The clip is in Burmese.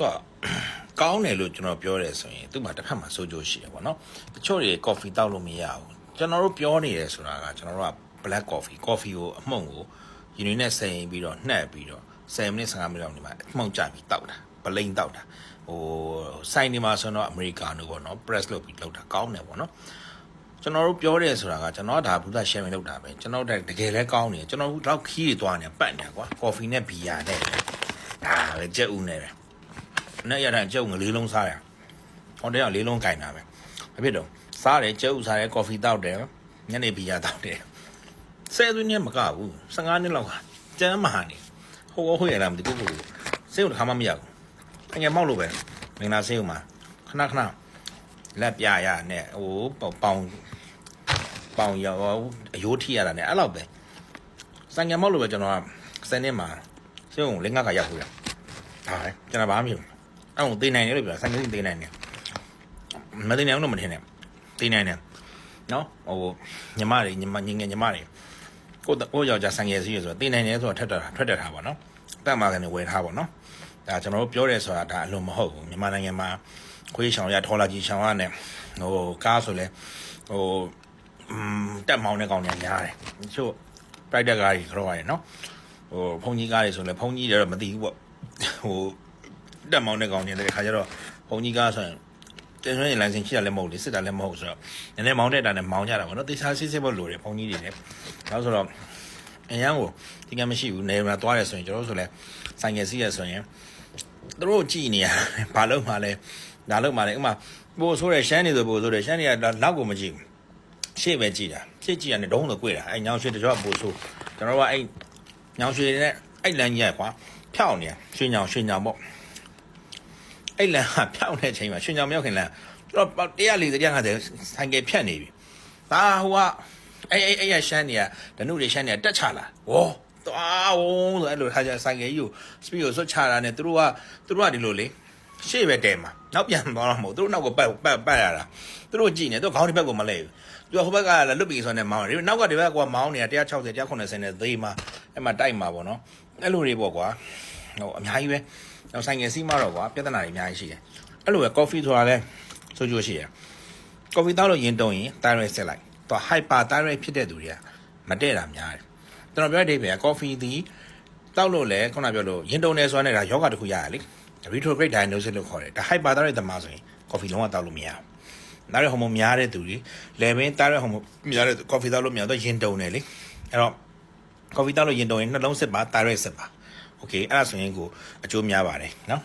တော့ကောင်းတယ်လို့ကျွန်တော်ပြောတယ်ဆိုရင်သူ့မှာတစ်ဖက်မှာစိုးကြိုးရှိတယ်ပေါ့နော်တချို့တွေ coffee တောက်လို့မရဘူးကျွန်တော်တို့ပြောနေတယ်ဆိုတာကကျွန်တော်တို့က black coffee coffee ကိုအမှုန့်ကိုယူနီနဲ့စိန်ပြီးတော့နှက်ပြီးတော့10မိနစ်15မိနစ်လောက်နေမှာအမှုန့်ကြပြီးတောက်တာပလိန်တောက်တာဟိုစိုင်းနေမှာဆိုတော့အမေရိကန်တို့ပေါ့နော် press လုပ်ပြီးလောက်တာကောင်းတယ်ပေါ့နော်ကျွန်တော်တို့ပြောတယ်ဆိုတာကကျွန်တော်ကဒါဘူးသား sharing လုပ်တာပဲကျွန်တော်တို့တကယ်လဲကောင်းနေကျွန်တော်တို့တော့ခီးတွေသွားနေပတ်နေကွာ coffee နဲ့ beer နဲ့ဒါပဲကြက်ဥနဲ့ပဲ နဲ့ရတဲ့ကြက်ဥငလေးလုံးစားရဟောတဲ့ကလေးလုံးကင်တာပဲမဖြစ်တော့စားတယ်ကြက်ဥစားတယ် coffee တောက်တယ်ညနေ beer တောက်တယ်ဆယ်သွင်းနဲ့မကဘူး15နှစ်လောက်ကကျမ်းမာနေဟိုဟိုရလာမသိဘူးကိုစေးုံတစ်ခါမှမရဘူးအငယ်မောက်လို့ပဲမင်္ဂလာစေးုံမှာခဏခဏလက်ပြရနဲ့ဟိုပေါင်ပေါင်ရောအယိုးထိရတာ ਨੇ အဲ့လောက်ပဲစံငယ်မောက်လို့ပဲကျွန်တော်ကစနေမှာရှင်းုံလင်းငါကရောက်ဘူးလားဒါပဲကျွန်တော်ဘာမှမဖြစ်ဘူး အဲ့ဟိုသိနိုင်တယ်လို့ပြောစံငယ်သိနိုင်တယ်မသိနိုင်ဘူးလို့မထင်နဲ့သိနိုင်တယ်နော်ဟိုညီမတွေညီမညီငယ်ညီမတွေကိုကိုယောက်ျားစံငယ်စီးရဆိုတော့သိနိုင်တယ်ဆိုတော့ထက်တာထွက်တက်တာပါနော်တက်မှာကနေဝယ်ထားပါနော်ဒါကျွန်တော်တို့ပြောတယ်ဆိုတာဒါအလွန်မဟုတ်ဘူးမြန်မာနိုင်ငံမှာခွေးရှောင်ရထော်လာကြီးရှောင်ရနဲ့ဟိုကားဆိုလဲဟိုอืมတက်မောင်းတဲ့ကောင်တွေများတယ်တချို့ private ကားတွေကတော့ရတယ်နော်ဟိုဖုန်ကြီးကားတွေဆိုလည်းဖုန်ကြီးတွေတော့မသိဘူးပေါ့ဟို တက်မောင်းတဲ့ကောင်တွေလည်းခါကျတော့ဖုန်ကြီးကားဆိုရင်တင်သွင်းရင် license ရှိတာလည်းမဟုတ်လေစစ်တာလည်းမဟုတ်ဆိုတော့နည်းနည်းမောင်းတဲ့တာနဲ့မောင်းကြတာပေါ့နော်တေချာစစ်စစ်ဖို့လိုတယ်ဖုန်ကြီးတွေလည်းဒါဆိုတော့အရန်ကိုဒီကမရှိဘူးနေမှာသွားတယ်ဆိုရင်ကျွန်တော်တို့ဆိုလဲဆိုင်ငယ်စီးရဆိုရင်သူတို့ကြည်နေရဘာလို့မှလဲဒါလို့မှလဲဥမာပို့ဆိုးတယ်ရှမ်းနေဆိုပို့ဆိုးတယ်ရှမ်းနေကလောက်ကိုမကြည့်ဘူးရှေ့ပဲကြည်တာရှေ့ကြည်ရနေဒုံးဆိုကြွေတာအဲ့ညောင်ရွှေတကြောပို့ဆိုးကျွန်တော်ကအဲ့ညောင်ရွှေနဲ့အဲ့လမ်းကြီးကွာဖြောင်းနေရွှေညောင်ရွှေညောင်ပေါ့ အဲ့လမ်းကဖြောင်းတဲ့အချိန်မှာရွှေညောင်မရောက်ခင်လမ်းကျွန်တော်140 150ဆိုင်ကယ်ဖြတ်နေပြီဒါဟိုကအဲ့အဲ့အဲ့ရရှမ်းနေရဒနုတွေရှမ်းနေတက်ချလာဝေါသွားဝုန်းဆိုအဲ့လိုထားကြဆိုင်ကယ်ကြီးကို speed ကိုဆွတ်ချတာနဲ့သူတို့ကသူတို့ကဒီလိုလေရှေ့ပဲတဲမှာနောက်ပြန်သွားတော့မဟုတ်သူတို့နောက်ကပတ်ပတ်ပတ်ရတာသူတို့ကြည့်နေသူခေါင်းတစ်ဘက်ကိုမလဲဘူးသူကဟိုဘက်ကလည်းလွတ်ပြီးဆိုနေမောင်းတယ်နောက်ကဒီဘက်ကကွာမောင်းနေတာ160 190နဲ့သေးမှာအဲ့မှာတိုက်မှာပေါ့နော်အဲ့လိုတွေပေါ့ကွာ ဟိုအများကြီးပဲနောက်ဆိုင်ငယ်စီးမတော့ကွာပြဿနာတွေအများကြီးရှိတယ်အဲ့လိုပဲ coffee ဆိုတာလဲဆိုကြိုးရှိတယ် coffee တောက်လို့ရင်တုံရင် thyroid ဆက်လိုက်သူ hyper thyroid ဖြစ်တဲ့သူတွေကမတည့်တာများတယ်ကျွန်တော်ပြောတဲ့အိဗယ် coffee ဒီတောက်လို့လဲခုနပြောလို့ရင်တုံနေဆိုတာနဲ့ဒါယောဂတစ်ခုရရလေ retrograde diagnosis လို့ခေါ်တယ်ဒါ hyper thyroid တမဆိုရင် coffee လုံးဝတောက်လို့မရဘူးနားရဟော်မုန်းများတဲ့သူတွေလေဘင်းတားရဟော်မုန်းများတဲ့ကော်ဖီတောက်လို့များတော့ရင်တုံတယ်လေအဲ့တော့ကော်ဖီတောက်လို့ရင်တုံရင်နှလုံးစစ်ပါတားရဲစစ်ပါ โอเคအဲ့ဒါဆိုရင်ကိုအကျိုးများပါတယ်เนาะ